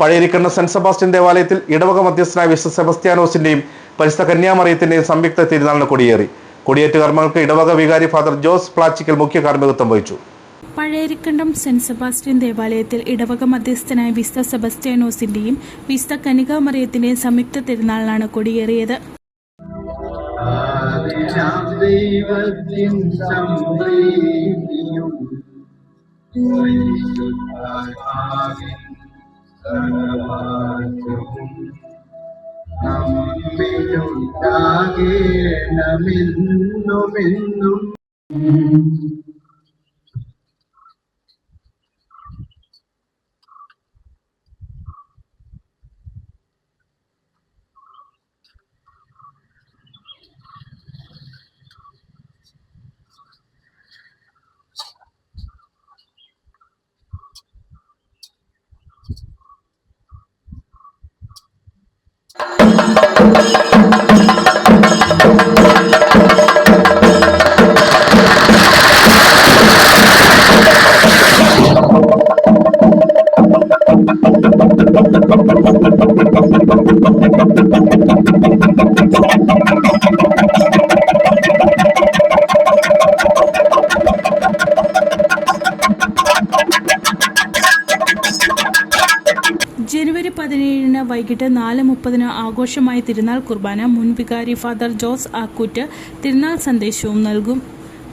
പഴയരിക്കണ്ണ saint Sebastian ദേവാലയത്തിൽ ഇടവക മധ്യസ്ഥനായ വിശുദ്ധ സെബസ്ത്യാനോസിന്റെയും പരിശുദ്ധ കന്യാമറിയത്തിന്റെയും സംയുക്ത തിരുനാളിന് കൊടിയേറി. കൊടിയേറ്റ കർമ്മങ്ങൾക്ക് ഇടവക വികാരി ഫാദർ ജോസ് പ്ലാച്ചിക്കൽ മുഖ്യ കാർമ്മികത്വം വഹിച്ചു. പഴയരിക്കണ്ടം സെന്റ് സെബാസ്റ്റ്യൻ ദേവാലയത്തിൽ ഇടവക മധ്യസ്ഥനായ വിസ്ത സെബസ്റ്റ്യാനോസിന്റെയും വിസ്ത കനികാമറിയത്തിന്റെയും സംയുക്ത തിരുനാളിനാണ് കൊടിയേറിയത്. ദൈവത്തിൻ സംപ്രീതിയും പരിശുദ്ധാത്മാവിൻ സഹവാസവും നമ്മിലുണ്ടാകേണമെന്നുമെന്നും പതിനേഴിന് വൈകിട്ട് നാല് മുപ്പതിന് ആഘോഷമായ തിരുനാൾ കുർബാന മുൻ വികാരി ഫാദർ ജോസ് ആക്കൂറ്റ് തിരുനാൾ സന്ദേശവും നൽകും.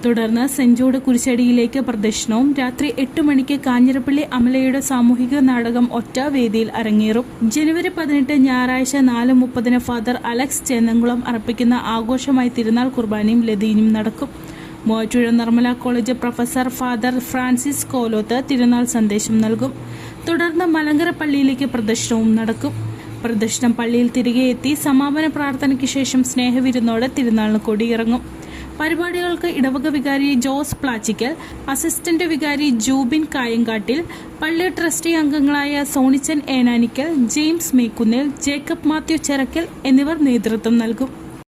തുടർന്ന് സെഞ്ചോട് കുരിശടിയിലേക്ക് പ്രദർശനവും രാത്രി എട്ട് മണിക്ക് കാഞ്ഞിരപ്പള്ളി അമലയുടെ സാമൂഹിക നാടകം ഒറ്റ വേദിയിൽ അരങ്ങേറും. ജനുവരി പതിനെട്ട് ഞായറാഴ്ച നാല് മുപ്പതിന് ഫാദർ അലക്സ് ചേന്നംകുളം അർപ്പിക്കുന്ന ആഘോഷമായി തിരുനാൾ കുർബാനയും ലതീനും നടക്കും. Muvattupuzha Nirmala college professor father Francis Kolath തിരുനാൾ സന്ദേശം നൽകും. തുടർന്ന് മലങ്കര പള്ളിയിലേക്ക് പ്രദർശനവും നടക്കും. പ്രദർശനം പള്ളിയിൽ തിരികെ എത്തി സമാപന പ്രാർത്ഥനയ്ക്ക് ശേഷം സ്നേഹവിരുന്നോടെ തിരുനാളിന് കൊടിയിറങ്ങും. പരിപാടികൾക്ക് ഇടവക വികാരി ജോസ് പ്ലാച്ചിക്കൽ അസിസ്റ്റന്റ് വികാരി ജൂബിൻ കായങ്കാട്ടിൽ പള്ളി ട്രസ്റ്റി അംഗങ്ങളായ Sonichan Enanickal James Mekkunnil Jacob Mathew Cherakkal എന്നിവർ നേതൃത്വം നൽകും.